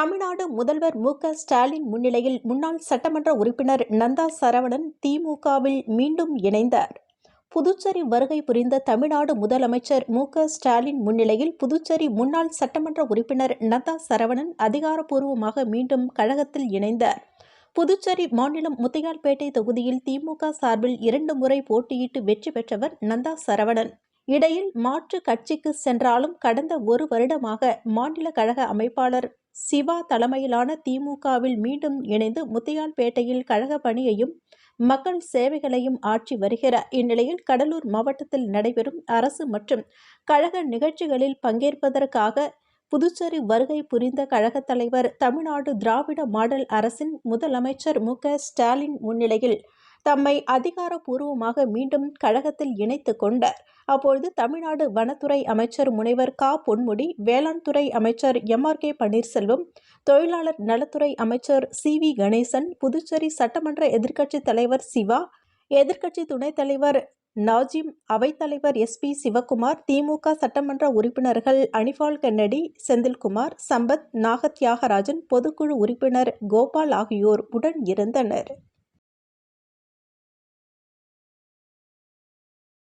தமிழ்நாடு முதல்வர் மு க ஸ்டாலின் முன்னிலையில் முன்னாள் சட்டமன்ற உறுப்பினர் நந்தா சரவணன் திமுகவில் மீண்டும் இணைந்தார். புதுச்சேரி வருகை புரிந்த தமிழ்நாடு முதலமைச்சர் மு க ஸ்டாலின் முன்னிலையில் புதுச்சேரி முன்னாள் சட்டமன்ற உறுப்பினர் நந்தா சரவணன் அதிகாரப்பூர்வமாக மீண்டும் கழகத்தில் இணைந்தார். புதுச்சேரி மாநிலம் முத்தையால்பேட்டை தொகுதியில் திமுக சார்பில் இரண்டு முறை போட்டியிட்டு வெற்றி பெற்றவர் நந்தா சரவணன். இடையில் மாற்று கட்சிக்கு சென்றாலும் கடந்த ஒரு வருடமாக மாநில கழக அமைப்பாளர் சிவா தலைமையிலான திமுகவில் மீண்டும் இணைந்து முத்தையால்பேட்டையில் கழக பணியையும் மக்கள் சேவைகளையும் ஆற்றி வருகிறார். இந்நிலையில் கடலூர் மாவட்டத்தில் நடைபெறும் அரசு மற்றும் கழக நிகழ்ச்சிகளில் பங்கேற்பதற்காக புதுச்சேரி வருகை புரிந்த கழகத் தலைவர் தமிழ்நாடு திராவிட மாடல் அரசின் முதலமைச்சர் மு க ஸ்டாலின் முன்னிலையில் தம்மை அதிகாரப்பூர்வமாக மீண்டும் கழகத்தில் இணைத்து கொண்டார். அப்பொழுது தமிழ்நாடு வனத்துறை அமைச்சர் முனைவர் கா. பொன்முடி வேளாண் துறை அமைச்சர் எம். ஆர். கே. பன்னீர்செல்வம் தொழிலாளர் நலத்துறை அமைச்சர் சி. வி. கணேசன் புதுச்சேரி சட்டமன்ற எதிர்க்கட்சித் தலைவர் சிவா எதிர்க்கட்சி துணைத் தலைவர் நாஜிம் அவைத்தலைவர் எஸ். பி. சிவக்குமார் திமுக சட்டமன்ற உறுப்பினர்கள் அனிபால் கென்னடி செந்தில்குமார் சம்பத் நாகத்யாகராஜன் பொதுக்குழு உறுப்பினர் கோபால் ஆகியோர் உடன் இருந்தனர்.